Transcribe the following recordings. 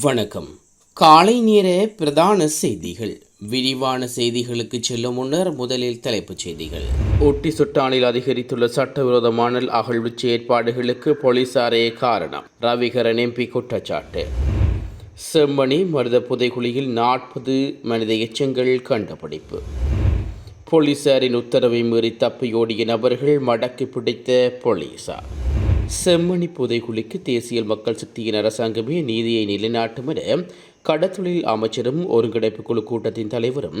வணக்கம். காலை நேர பிரதான செய்திகள். விரிவான செய்திகளுக்கு செல்லும் முன்னர் முதலில் தலைப்புச் செய்திகள். ஒட்டி சுட்டானில் அதிகரித்துள்ள சட்டவிரோத மணல் அகழ்வு செயற்பாடுகளுக்கு போலீசாரே காரணம். ரவிகரன் எம்பி குற்றச்சாட்டு. செம்மணி மருத புதைகுழியில் நாற்பது மனித எச்சங்கள் கண்டுபிடிப்பு. போலீசாரின் உத்தரவை மீறி தப்பியோடிய நபர்கள் மடக்கி பிடித்த போலீசார். செம்மணி புதைகுழிக்கு தேசிய மக்கள் சக்தியின் அரசாங்கமே நீதியை நிலைநாட்டும் என கடத்தொழில் அமைச்சரும் ஒருங்கிணைப்பு குழு கூட்டத்தின் தலைவரும்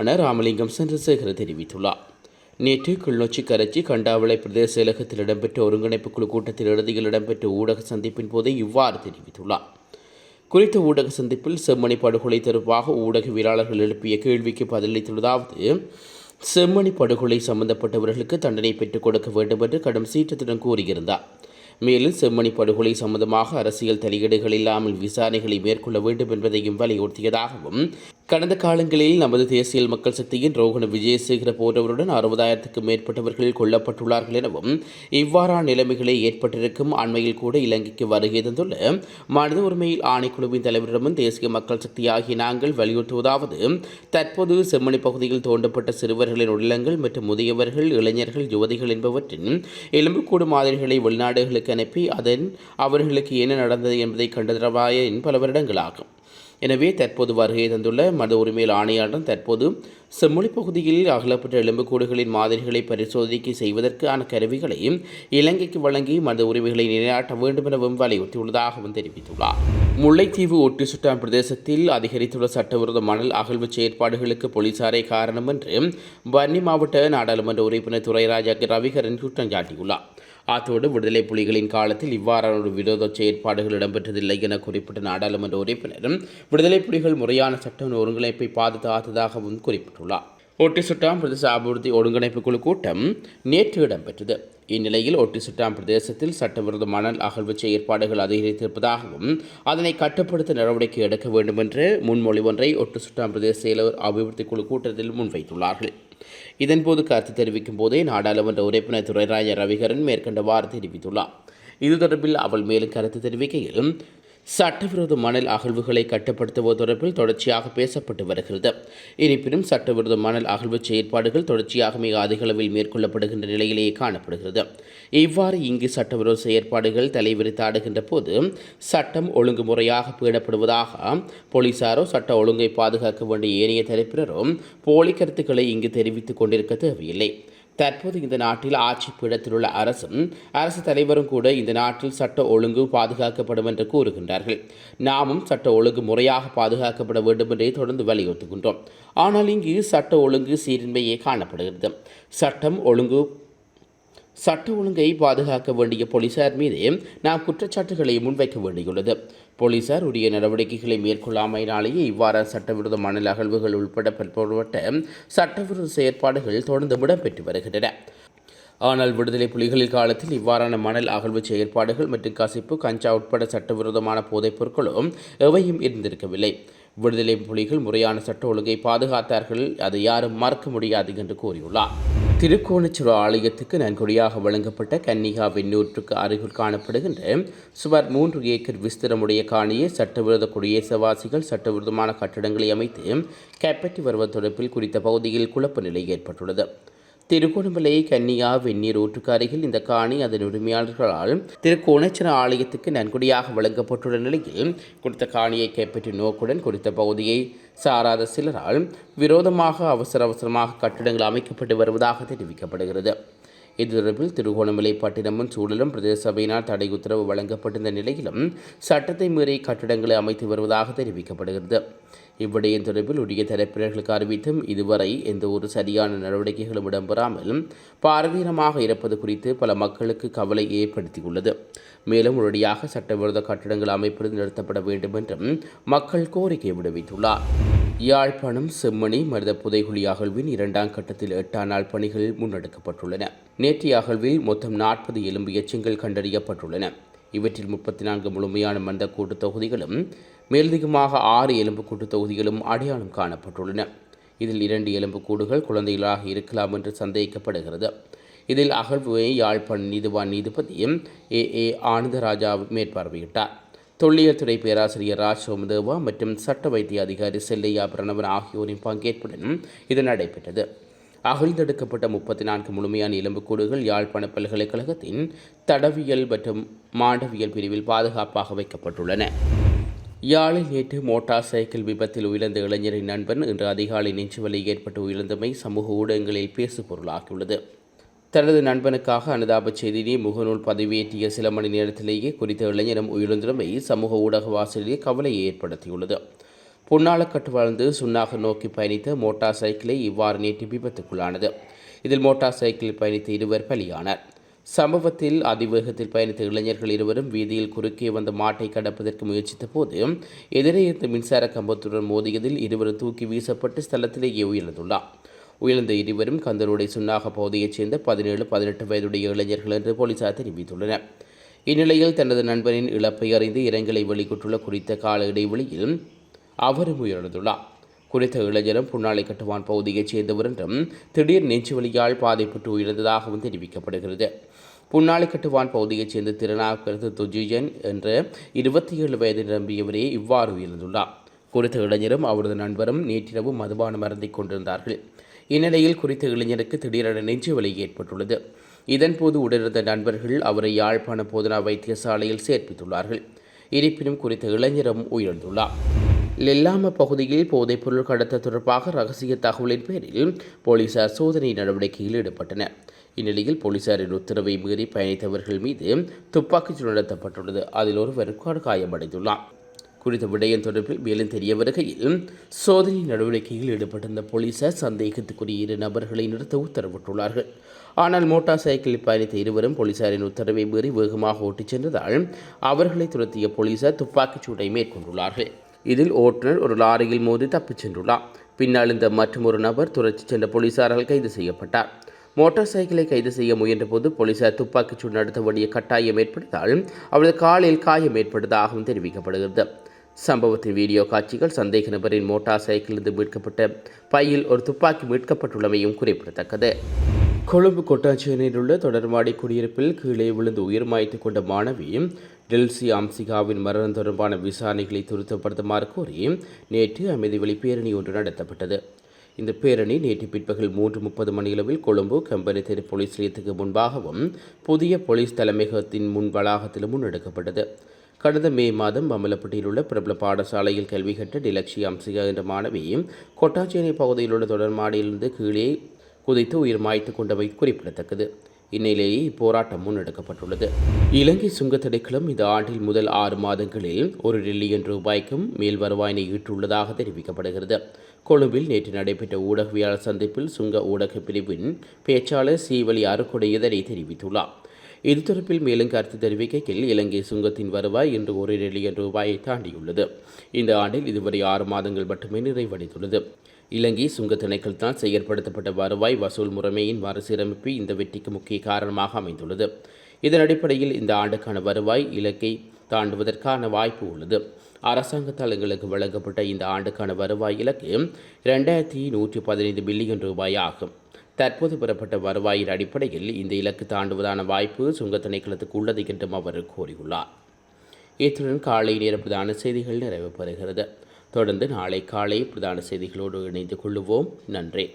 அன ராமலிங்கம் சந்திரசேகர் தெரிவித்துள்ளார். நேற்று கிளிநொச்சி கரைச்சி கண்டாவளை பிரதேச செயலகத்தில் இடம்பெற்ற ஒருங்கிணைப்பு குழு கூட்டத்தில் இறுதியில் இடம்பெற்ற ஊடக சந்திப்பின் போதே இவ்வாறு தெரிவித்துள்ளார். குறித்த ஊடக சந்திப்பில் செம்மணி படுகொலை தொடர்பாக ஊடகவியலாளர்கள் எழுப்பிய கேள்விக்கு பதிலளித்துள்ளதாவது செம்மணி படுகொலை சம்பந்தப்பட்டவர்களுக்கு தண்டனை பெற்றுக் கொடுக்க வேண்டும் என்று கடும் சீற்றத்துடன் கூறியிருந்தார். மேலும் செம்மணி படுகொலை சம்பந்தமாக அரசியல் தலையீடுகள் இல்லாமல் விசாரணைகளை மேற்கொள்ள வேண்டும் என்பதையும் வலியுறுத்தியதாகவும் கடந்த காலங்களில் நமது தேசிய மக்கள் சக்தியின் ரோகண விஜயசேகர போன்றவருடன் அறுபதாயிரத்துக்கும் மேற்பட்டவர்கள் கொல்லப்பட்டுள்ளார்கள் எனவும் இவ்வாறான நிலைமைகளை ஏற்பட்டிருக்கும் அண்மையில் கூட இலங்கைக்கு வருகை தந்துள்ள மனித உரிமையில் ஆணைக்குழுவின் தலைவரிடமும் தேசிய மக்கள் சக்தி ஆகிய நாங்கள் வலியுறுத்துவதாவது தற்போது செம்மணி பகுதியில் தோண்டப்பட்ட சிறுவர்களின் உள்ளங்கள் மற்றும் முதியவர்கள் இளைஞர்கள் யுவதிகள் என்பவற்றின் எலும்புக்கூடு மாதிரிகளை வெளிநாடுகளுக்கு அனுப்பி அதன் அவர்களுக்கு என்ன நடந்தது என்பதை கண்டறிவாய பல வருடங்களாகும். எனவே தற்போது வருகை தந்துள்ள மத உரிமையில் ஆணையாளர் தற்போது செம்மொழி பகுதியில் அகலப்பட்ட எலும்புக்கூடுகளின் மாதிரிகளை பரிசோதனைக்கு செய்வதற்கான கருவிகளையும் இலங்கைக்கு வழங்கி மத உரிமைகளை நிலைநாட்ட வேண்டும் எனவும் வலியுறுத்தியுள்ளதாகவும் தெரிவித்துள்ளார். முல்லைத்தீவு ஒட்டி சுட்டான் பிரதேசத்தில் அதிகரித்துள்ள சட்டவிரோத மணல் அகழ்வு செயற்பாடுகளுக்கு போலீசாரே காரணம் என்று வன்னி மாவட்ட நாடாளுமன்ற உறுப்பினர் துரைராஜா ரவிகரன் குற்றம் சாட்டியுள்ளார். அத்தோடு விடுதலை புலிகளின் காலத்தில் இவ்வாறான ஒரு விரோத செயற்பாடுகள் இடம்பெற்றதில்லை என குறிப்பிட்ட நாடாளுமன்ற உறுப்பினரும் விடுதலை புலிகள் முறையான சட்ட ஒருங்கிணைப்பை பாதுகாத்ததாகவும் குறிப்பிட்டுள்ளார். ஒட்டி சுட்டாம் பிரதேச அபிவிருத்தி ஒருங்கிணைப்பு குழு கூட்டம் நேற்று இடம்பெற்றது. இந்நிலையில் ஒட்டி சுட்டாம் பிரதேசத்தில் சட்டவிரோத மணல் அகழ்வு செயற்பாடுகள் அதிகரித்திருப்பதாகவும் அதனை கட்டுப்படுத்த நடவடிக்கை எடுக்க வேண்டும் என்று முன்மொழி ஒன்றை ஒட்டு சுட்டாம் பிரதேச செயலர் அபிவிருத்தி குழு கூட்டத்தில் முன்வைத்துள்ளார்கள். இதன்போது கருத்து தெரிவிக்கும் போதே நாடாளுமன்ற உறுப்பினர் துரைராஜ ரவிகரன் மேற்கண்டவாறு தெரிவித்துள்ளார். இது தொடர்பில் அவள் மேலும் கருத்து தெரிவிக்கையில் சட்டவிரோத மணல் அகழ்வுகளை கட்டுப்படுத்துவது தொடர்பில் தொடர்ச்சியாக பேசப்பட்டு வருகிறது. இருப்பினும் சட்டவிரோத மணல் அகழ்வு செயற்பாடுகள் தொடர்ச்சியாக மிக அதிக அளவில் மேற்கொள்ளப்படுகின்ற நிலையிலேயே காணப்படுகிறது. இவ்வாறு இங்கு சட்டவிரோத செயற்பாடுகள் தலைவிரித்தாடுகின்ற போது சட்டம் ஒழுங்குமுறையாக பேணப்படுவதாக போலீசாரோ சட்ட ஒழுங்கை பாதுகாக்க வேண்டிய ஏனைய தரப்பினரோ போலி கருத்துக்களை இங்கு தெரிவித்துக் கொண்டிருக்க தேவையில்லை. தற்போது இந்த நாட்டில் ஆட்சி பீடத்தில் உள்ள அரசும் அரசு தலைவரும் கூட இந்த நாட்டில் சட்ட ஒழுங்கு பாதுகாக்கப்படும் என்று கூறுகின்றார்கள். நாமும் சட்ட ஒழுங்கு முறையாக பாதுகாக்கப்பட வேண்டும் என்றே தொடர்ந்து வலியுறுத்துகின்றோம். ஆனால் இங்கு சட்ட ஒழுங்கு சீரின்மையே காணப்படுகிறது. சட்டம் ஒழுங்கு சட்ட ஒழுங்கை பாதுகாக்க வேண்டிய போலீசார் மீது நாம் குற்றச்சாட்டுகளை முன்வைக்க வேண்டியுள்ளது. போலீசார் உரிய நடவடிக்கைகளை மேற்கொள்ளாமையினாலேயே இவ்வாறான சட்டவிரோத மணல் அகழ்வுகள் உள்பட பல்வேறுபட்ட சட்டவிரோத செயற்பாடுகள் தொடர்ந்து இடம்பெற்று வருகின்றன. ஆனால் விடுதலை புலிகளின் காலத்தில் இவ்வாறான மணல் அகழ்வு செயற்பாடுகள் மற்றும் கசிப்பு கஞ்சா உட்பட சட்டவிரோதமான போதைப் பொருட்களும் எவையும் இருந்திருக்கவில்லை. விடுதலை புலிகள் முறையான சட்ட ஒழுங்கை பாதுகாத்தார்கள். அதை யாரும் மறக்க முடியாது என்று கூறியுள்ளார். திருக்கோணச்சுரா ஆலயத்துக்கு நன்கொடியாக வழங்கப்பட்ட கன்னிகா வெண்ணூற்றுக்கு அருகில் காணப்படுகின்ற சுமார் மூன்று ஏக்கர் விஸ்திரமுடைய காணியை சட்டவிரோத குடியேசவாசிகள் சட்டவிரோதமான கட்டடங்களை அமைத்து கைப்பற்றி வருவது தொடர்பில் குறித்த பகுதியில் குழப்ப நிலை ஏற்பட்டுள்ளது. திருகோணமலை கன்னியா வெந்நீர் ஊற்றுக்கு அருகில் இந்த காணி அதன் உரிமையாளர்களால் திருக்கோணச்சர ஆலயத்துக்கு நன்கொடியாக வழங்கப்பட்டுள்ள நிலையில் குறித்த காணியை கைப்பற்றிய நோக்குடன் குறித்த பகுதியை சாராத சிலரால் விரோதமாக அவசர அவசரமாக கட்டிடங்கள் அமைக்கப்பட்டு வருவதாக தெரிவிக்கப்படுகிறது. இது தொடர்பில் திருகோணமலை பட்டினமும் சூழலும் பிரதேச சபையினால் தடை உத்தரவு வழங்கப்பட்டிருந்த நிலையிலும் சட்டத்தை மீறி கட்டிடங்களை அமைத்து வருவதாக தெரிவிக்கப்படுகிறது. இவ்விடயம் தொடர்பில் உரிய தரப்பினர்களுக்கு அறிவித்தும் இதுவரை எந்த ஒரு சரியான நடவடிக்கைகளும் இடம்பெறாமல் பாரதீனமாக இருப்பது குறித்து பல மக்களுக்கு கவலை ஏற்படுத்தியுள்ளது. மேலும் உடனடியாக சட்டவிரோத கட்டடங்கள் அமைப்பது நிறுத்தப்பட வேண்டும் என்றும் மக்கள் கோரிக்கை விடுவித்துள்ளார். யாழ்ப்பாணம் செம்மணி மருத புதைகுழி அகழ்வின் இரண்டாம் கட்டத்தில் எட்டாம் நாள் பணிகள் முன்னெடுக்கப்பட்டுள்ளன. நேற்றைய அகழ்வில் மொத்தம் நாற்பது எலும்பு எச்சங்கள் கண்டறியப்பட்டுள்ளன. இவற்றில் முப்பத்தி நான்கு முழுமையான மந்த கூட்டு தொகுதிகளும் மேலதிகமாக ஆறு எலும்புக்கூட்டு தொகுதிகளும் அடையாளம் காணப்பட்டுள்ளன. இதில் இரண்டு எலும்புக்கூடுகள் குழந்தைகளாக இருக்கலாம் என்று சந்தேகிக்கப்படுகிறது. இதில் அகழ்வுவை யாழ்ப்பாண நீதிவான் நீதிபதியும் ஏ. ஏ. ஆனந்தராஜா மேற்பார்வையிட்டார். தொல்லியல் துறை பேராசிரியர் ராஜ் சோமதேவா மற்றும் சட்ட வைத்திய அதிகாரி செல்லையா பிரணவன் ஆகியோரின் பங்கேற்புடன் இது நடைபெற்றது. அகழ்ந்தெடுக்கப்பட்ட முப்பத்தி நான்கு முழுமையான எலும்புக்கூடுகள் யாழ்ப்பாண பல்கலைக்கழகத்தின் தடவியல் மற்றும் மாண்டவியல் பிரிவில் பாதுகாப்பாக வைக்கப்பட்டுள்ளன. யாழில் நேற்று மோட்டார் சைக்கிள் விபத்தில் உயிர்ந்த இளைஞரின் நண்பன் இன்று அதிகாலை நெஞ்சுவலி ஏற்பட்டு உயிர்ந்தமை சமூக ஊடகங்களில் பேசு பொருளாகியுள்ளது. தனது நண்பனுக்காக அனுதாப செய்தியை முகநூல் பதிவேற்றிய சில மணி நேரத்திலேயே குறித்த இளைஞரும் உயிரிழந்தமை சமூக ஊடக வாசலிலே கவலையை ஏற்படுத்தியுள்ளது. புன்னாளக்கட்டு வாழ்ந்து சுண்ணாக நோக்கி பயணித்த மோட்டார் சைக்கிளை இவ்வாறு நேற்று விபத்துக்குள்ளானது. இதில் மோட்டார் சைக்கிளில் பயணித்த இருவர் பலியானர். சம்பவத்தில் அதிவேகத்தில் பயணித்த இளைஞர்கள் இருவரும் வீதியில் குறுக்கே வந்த மாட்டை கடப்பதற்கு முயற்சித்த போது எதிரே இருந்த மின்சார கம்பத்துடன் மோதியதில் இருவரும் தூக்கி வீசப்பட்டு ஸ்தலத்திலேயே உயிர்ந்துள்ளார் உயிர்ந்த இருவரும் கந்தரோடை சுண்ணாக பகுதியைச் சேர்ந்த பதினேழு பதினெட்டு வயதுடைய இளைஞர்கள் என்று போலீசார் தெரிவித்துள்ளனர். இந்நிலையில் தனது நண்பனின் இழப்பை அறிந்து இரங்கலை வெளியிட்டுள்ள குறித்த கால இடைவெளியில் அவரும் உயிரிழந்துள்ளார். குறித்த இளைஞரும் புன்னாலை கட்டுவான் பகுதியைச் சேர்ந்தவர் என்றும் திடீர் நெஞ்சுவலியால் பாதைப்பட்டு உயிர்ந்ததாகவும் தெரிவிக்கப்படுகிறது. புன்னாலை கட்டுவான் பகுதியைச் சேர்ந்த திருநாக்கருத்து துஜிஜன் என்ற இருபத்தி ஏழு வயது நிரம்பியவரே இவ்வாறு உயர்ந்துள்ளார் குறித்த இளைஞரும் அவரது நண்பரும் நேற்றிரவு மதுபானம் அருந்திக் கொண்டிருந்தார்கள். இந்நிலையில் குறித்த இளைஞருக்கு திடீரென நெஞ்சு வலி ஏற்பட்டுள்ளது. இதன்போது உடனிருந்த நண்பர்கள் அவரை யாழ்ப்பாண போதனா வைத்தியசாலையில் சேர்ப்பித்துள்ளார்கள். இருப்பினும் குறித்த இளைஞரும் உயிரிழந்துள்ளார். லெல்லாம பகுதியில் போதைப்பொருள் கடத்த தொடர்பாக ரகசிய தகவலின் பேரில் போலீசார் சோதனை நடவடிக்கையில் ஈடுபட்டனர். இந்நிலையில் போலீசாரின் உத்தரவை மீறி பயணித்தவர்கள் மீது துப்பாக்கிச் நடத்தப்பட்டுள்ளது. அதில் ஒருவர் காயமடைந்துள்ளார். குறித்த விடயம் தொடர்பில் மேலும் தெரிய வருகையில் சோதனை நடவடிக்கையில் ஈடுபட்டிருந்த போலீசார் சந்தேகத்துக்குரிய இரு நபர்களை நிறுத்த உத்தரவிட்டுள்ளார்கள். ஆனால் மோட்டார் சைக்கிளில் பயணித்த இருவரும் போலீசாரின் உத்தரவை மீறி வேகமாக ஓட்டிச் சென்றதால் அவர்களை துரத்திய போலீசார் துப்பாக்கிச்சூட்டை மேற்கொண்டுள்ளார்கள். இதில் ஓட்டுநர் ஒரு லாரியில் மோதி தப்பிச் சென்றுள்ளார். பின்னால் இந்த மற்றும் நபர் துரத்தி சென்ற போலீசாரால் கைது செய்யப்பட்டார். மோட்டார் சைக்கிளை கைது செய்ய முயன்றபோது போலீசார் துப்பாக்கிச்சூடு நடத்த வேண்டிய கட்டாயம் ஏற்பட்டதால் அவரது காலில் காயம் ஏற்பட்டதாகவும் தெரிவிக்கப்படுகிறது. சம்பவத்தின் வீடியோ காட்சிகள் சந்தேக நபரின் மோட்டார் சைக்கிளிலிருந்து மீட்கப்பட்ட பையில் ஒரு துப்பாக்கி மீட்கப்பட்டுள்ளமையும் குறிப்பிடத்தக்கது. கொழும்பு கொட்டாச்சியனில் உள்ள தொடர்வாடி குடியிருப்பில் கீழே விழுந்து உயிர் மாய்த்து கொண்ட மாணவி டெல்சி அம்சிகாவின் மரணம் தொடர்பான விசாரணைகளை துரிதப்படுத்துமாறு கோரி நேற்று அமைதிவெளி பேரணி ஒன்று நடத்தப்பட்டது. இந்த பேரணி நேற்று பிற்பகல் மூன்று முப்பது மணியளவில் கொழும்பு கம்பெனி தெரு போலீஸ் நிலையத்துக்கு முன்பாகவும் புதிய போலீஸ் தலைமையகத்தின் முன் வளாகத்திலும் முன்னெடுக்கப்பட்டது. கடந்த மே மாதம் மமலப்பட்டியில் உள்ள பிரபல பாடசாலையில் கல்வி கற்ற டிலக்ஷி அம்சிகா என்ற மாணவி கொட்டாச்சேனை பகுதியில் உள்ள தொடர்மாடியிலிருந்து கீழே குதித்து உயிர் மாய்த்து கொண்டவை குறிப்பிடத்தக்கது. இந்நிலையில் இப்போராட்டம் முன்னெடுக்கப்பட்டுள்ளது. இலங்கை சுங்க இந்த ஆண்டில் முதல் ஆறு மாதங்களில் ஒரு டில்லியன் ரூபாய்க்கும் மேல் வருவாயினை ஈட்டுள்ளதாக தெரிவிக்கப்படுகிறது. கொழும்பில் நேற்று நடைபெற்ற ஊடகவியலாளர் சந்திப்பில் சுங்க ஊடக பிரிவின் பேச்சாளர் சீவலி அருக்குடை இதனை தெரிவித்துள்ளார். இது தொடர்பில் மேலும் கருத்து தெரிவிக்கையில் இலங்கை சுங்கத்தின் வருவாய் இன்று ஒரு ரிலியன் ரூபாயை தாண்டியுள்ளது. இந்த ஆண்டில் இதுவரை ஆறு மாதங்கள் மட்டுமே நிறைவடைந்துள்ளது. இலங்கை சுங்க திணைக்களத்தால் செயற்படுத்தப்பட்ட வருவாய் வசூல் முறைமையின் மறுசீரமைப்பு இந்த வெற்றிக்கு முக்கிய காரணமாக அமைந்துள்ளது. இதன் அடிப்படையில் இந்த ஆண்டுக்கான வருவாய் இலக்கை தாண்டுவதற்கான வாய்ப்பு உள்ளது. அரசாங்கத்தால் எங்களுக்கு வழங்கப்பட்ட இந்த ஆண்டுக்கான வருவாய் இலக்கு இரண்டாயிரத்தி நூற்றி பதினைந்து பில்லியன் ரூபாய் ஆகும். தற்போது பெறப்பட்ட வருவாயின் அடிப்படையில் இந்த இலக்கு தாண்டுவதான வாய்ப்பு சுங்க திணைக்களத்துக்கு உள்ளது என்றும் அவர் கூறியுள்ளார். இத்துடன் காலை நேர பிரதான செய்திகள் நிறைவு பெறுகிறது தொடர்ந்து நாளை காலை பிரதான செய்திகளோடு இணைந்து கொள்ளுவோம். நன்றி.